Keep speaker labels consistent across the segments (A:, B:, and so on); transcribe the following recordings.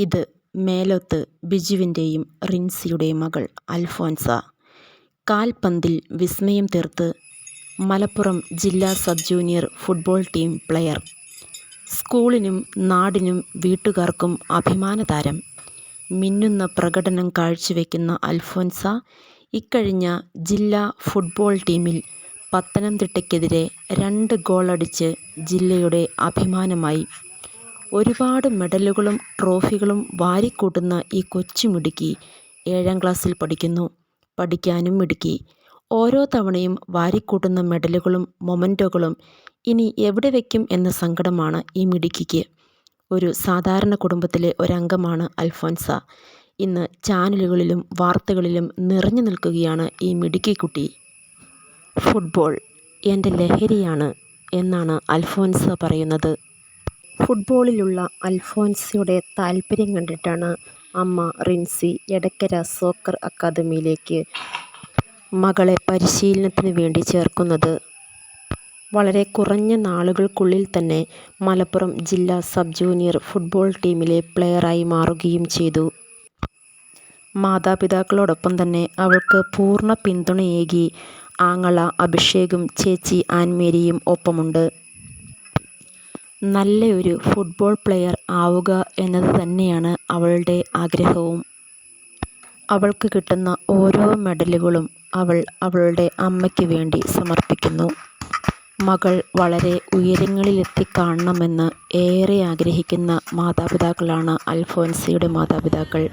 A: ഇത് മേലോത്ത് ബിജുവിന്റെയും റിൻസിയുടെയും മകൾ അൽഫോൻസ. കാൽപന്തിൽ വിസ്മയം തീർത്ത് മലപ്പുറം ജില്ലാ sub junior football team player. സ്കൂളിനും നാടിനും വീട്ടുകാർക്കും അഭിമാനതാരം. മിന്നുന്ന പ്രകടനം കാഴ്ചവെക്കുന്ന അൽഫോൻസ ഇക്കഴിഞ്ഞ ജില്ലാ ഫുട്ബോൾ ടീമിൽ പത്തനംതിട്ടയ്ക്കെതിരെ രണ്ട് ഗോളടിച്ച് ജില്ലയുടെ അഭിമാനമായി. ഒരുപാട് മെഡലുകളും ട്രോഫികളും വാരിക്കൂട്ടുന്ന ഈ കൊച്ചുമിടുക്കി ഏഴാം ക്ലാസ്സിൽ പഠിക്കുന്നു. പഠിക്കാനും മിടുക്കി. ഓരോ തവണയും വാരിക്കൂട്ടുന്ന മെഡലുകളും മൊമന്റോകളും ഇനി എവിടെ വയ്ക്കും എന്ന സങ്കടമാണ് ഈ മിടുക്കിക്ക്. ഒരു സാധാരണ കുടുംബത്തിലെ ഒരംഗമാണ് അൽഫോൻസ. ഇന്ന് ചാനലുകളിലും വാർത്തകളിലും നിറഞ്ഞു നിൽക്കുകയാണ് ഈ മിടുക്കിക്കുട്ടി. ഫുട്ബോൾ എന്റെ ലഹരിയാണ് എന്നാണ് അൽഫോൻസ പറയുന്നത്. ഫുട്ബോളിലുള്ള അൽഫോൻസിയുടെ താൽപ്പര്യം കണ്ടിട്ടാണ് അമ്മ റിൻസി എടക്കര സോക്കർ അക്കാദമിയിലേക്ക് മകളെ പരിശീലനത്തിന് വേണ്ടി ചേർക്കുന്നത്. വളരെ കുറഞ്ഞ നാളുകൾക്കുള്ളിൽ തന്നെ മലപ്പുറം ജില്ലാ സബ് ജൂനിയർ ഫുട്ബോൾ ടീമിലെ പ്ലെയറായി മാറുകയും ചെയ്തു. മാതാപിതാക്കളോടൊപ്പം തന്നെ അവൾക്ക് പൂർണ പിന്തുണയേകി ആങ്ങള അഭിഷേകും ചേച്ചി ആൻമേരിയും ഒപ്പമുണ്ട്. നല്ലയൊരു ഫുട്ബോൾ പ്ലെയർ ആവുക എന്നത് തന്നെയാണ് അവളുടെ ആഗ്രഹവും. അവൾക്ക് കിട്ടുന്ന ഓരോ മെഡലുകളും അവൾ അവളുടെ അമ്മയ്ക്ക് വേണ്ടി സമർപ്പിക്കുന്നു. മകൾ വളരെ ഉയരങ്ങളിലെത്തിക്കാണണമെന്ന് ഏറെ ആഗ്രഹിക്കുന്ന മാതാപിതാക്കളാണ് അൽഫോൻസിയുടെ മാതാപിതാക്കൾ.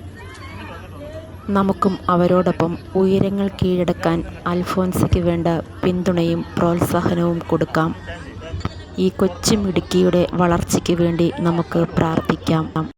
A: നമുക്കും അവരോടൊപ്പം ഉയരങ്ങൾ കീഴടക്കാൻ അൽഫോൻസിക്ക് വേണ്ട പിന്തുണയും പ്രോത്സാഹനവും കൊടുക്കാം. ഈ കൊച്ചുമിടുക്കിയുടെ വളർച്ചയ്ക്ക് വേണ്ടി നമുക്ക് പ്രാർത്ഥിക്കാം.